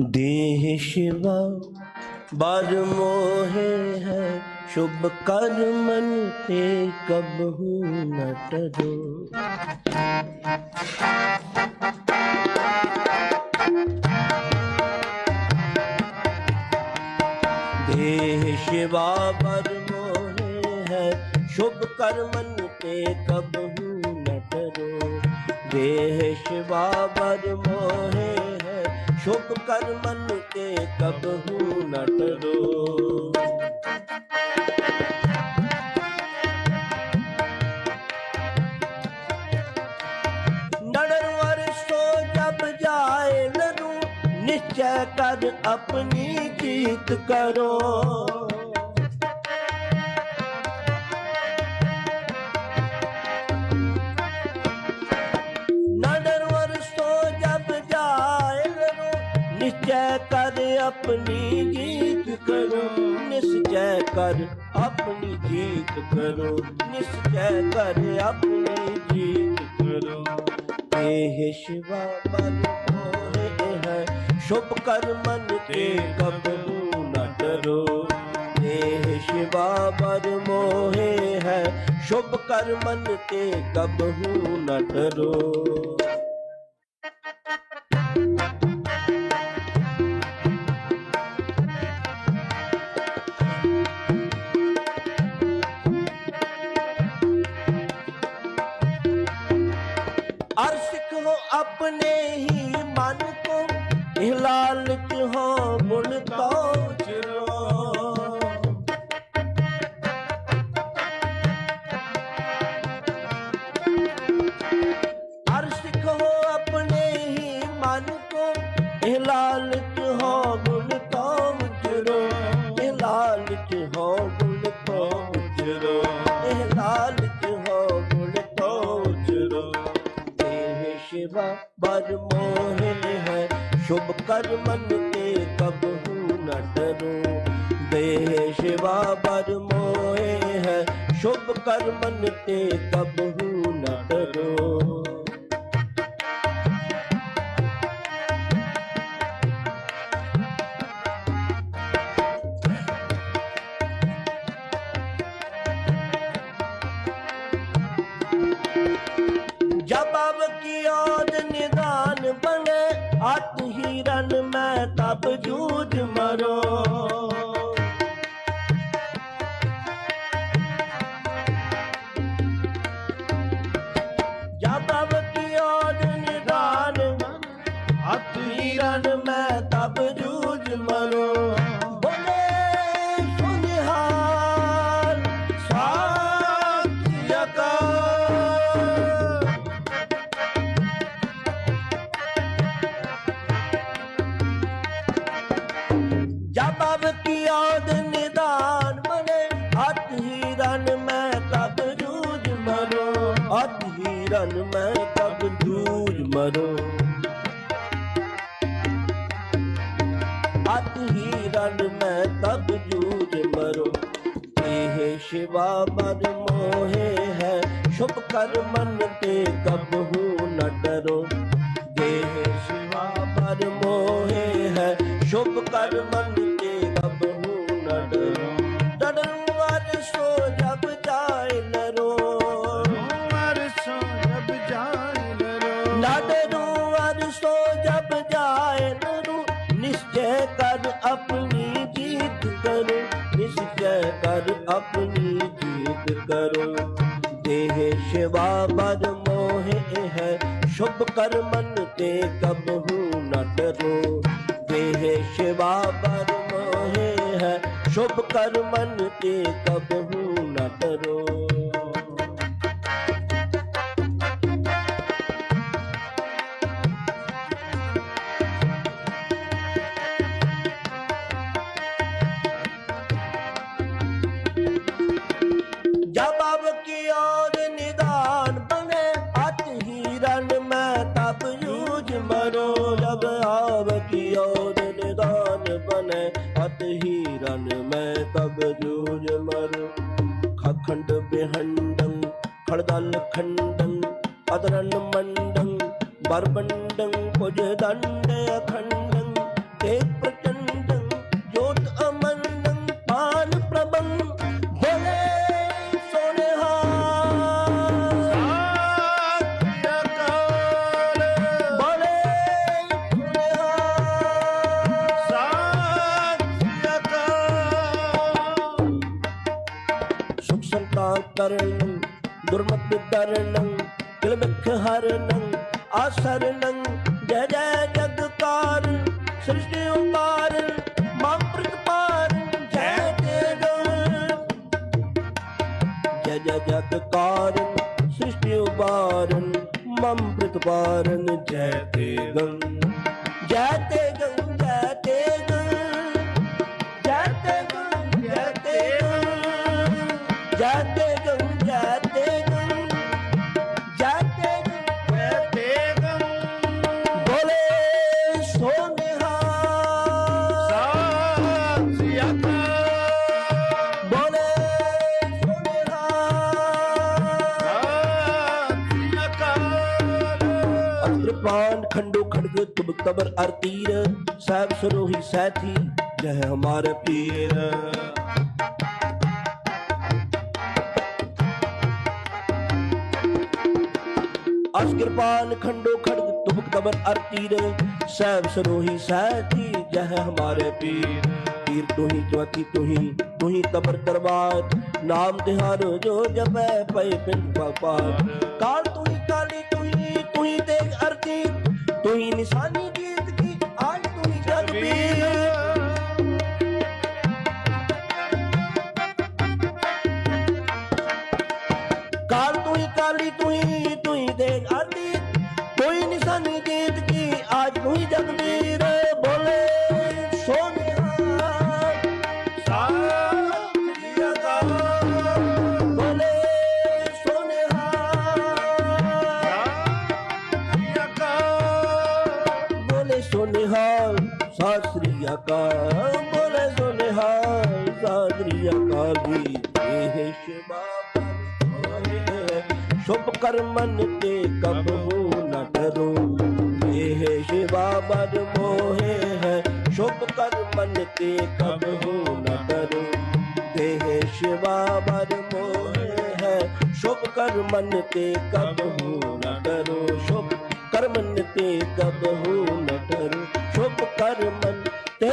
देह शिवा, बार मोहे है, शुभ कर मन ते कबहू न टरो। देह शिवा, बर मोहे है, शुभ कर मन ते कबहू न टरो। देह शिवा, बर मोहे है ਸੁਖ ਕਰ ਮਨ ਕੇ ਕਬਹੂ ਨਾ ਟਰੋ ਨੜਨਵਰ ਸੋ ਜਬ ਜਾਏ ਨਰੂ ਨਿਸ਼ਚੈ ਕਰ ਆਪਣੀ ਜੀਤ ਕਰੋ। ਜੈ ਕਰ ਆਪਣੀ ਜੀਤ ਕਰੋ। ਨਿਸ ਜੈ ਕਰ ਆਪਣੀ ਜੀਤ ਕਰੋ। ਨਿਸ ਜੈ ਕਰ ਆਪਣੀ ਜੀਤ ਕਰੋ। ਇਹ ਸ਼ਿਵਾ ਮਨ ਮੋਹਿ ਹੈ। ਸ਼ੁਭ ਕਰ ਮਨ ਤੇ ਕਬੂ ਨਾ ਡਰੋ ਇਹ ਸ਼ਿਵਾ ਮਨ ਮੋਹੇ ਹੈ। ਸ਼ੁਭ ਕਰ ਮਨ ਤੇ ਕਬੂ ਨਾ ਡਰੋ शिवा बर मोहे है शुभ कर्मन के कबहू न डरो देह शिवा बर मोहे है शुभ कर्मन के कबहू न डरो हिरन में कब जूझ मरो अत हिरन में तब जूझ मरो देह शिवा मर मोहे है शुभ कर्मन ते कबहू न डरो प्रीत करूँ। देह शिवा पर मोह है। शुभ कर मन ते कब हूँ न डरो देह शिवा पर मोह है। शुभ कर मन ते कब हूँ ஹண்டங் கழுதால் கண்டங் அதரன் மண்டங் பர்பண்டங் கொஞ்ச தண்ட கண்டங் தேக்க ਦੁਰਮਤ ਤਰਨੰ ਕਿਲਮਖ ਹਰਨੰ ਆਸਰਨੰ ਜੈ ਜੈ ਜਗਕਾਰ ਸ੍ਰਿਸ਼ਟੀ ਉਪਾਰ ਮਮ ਪ੍ਰਤਪਾਰ ਜੈ ਤੇਗੰ। ਜੈ ਜੈ ਜਗਕਾਰ ਸ੍ਰਿਸ਼ਟੀ ਉਪਾਰਨ ਮਮ ਪ੍ਰਤਪਾਰਨ ਜੈ ਤੇਗੰ। ਜੈ ਤੇਗੰ ਜੈ ਤੇਗੰ। अस्त्रपान खंडो खड़ग तुम तबर अरतीर साहब सरोही साथी जय हमारे पीर अस कृपान खंडो खड़ग तुम तबर अरतीर साहब सरोही साथी जय हमारे पीर पीर तुही ज्योति तुही तुही तबर दरबार नाम तिहारो जो जपे पै पिंड पापार काल ਜਗਵੀਰ ਬੋਲੇ, ਸੋਨਿਆ ਬੋਲੇ ਸੋਨਿਆ ਬੋਲੇ, ਸੋਨਿਆ ਸਾਸਰੀ ਅਕਾਲ ਬੋਲੇ, ਸੋਨਿਆ ਸਾਸਰੀ ਅਕਾਲ ਜੀ ਇਹ ਸ਼ਿਵਾ ਕਰਮਨ ਤੇ ਕਬ खबर मोहे है शुभ कर मन ते कब हो न करो देह शिवा बर मोहे है शुभ कर मन ते कब हो न करो शुभ कर्मन ते कब हो न करो शुभ कर्मन ते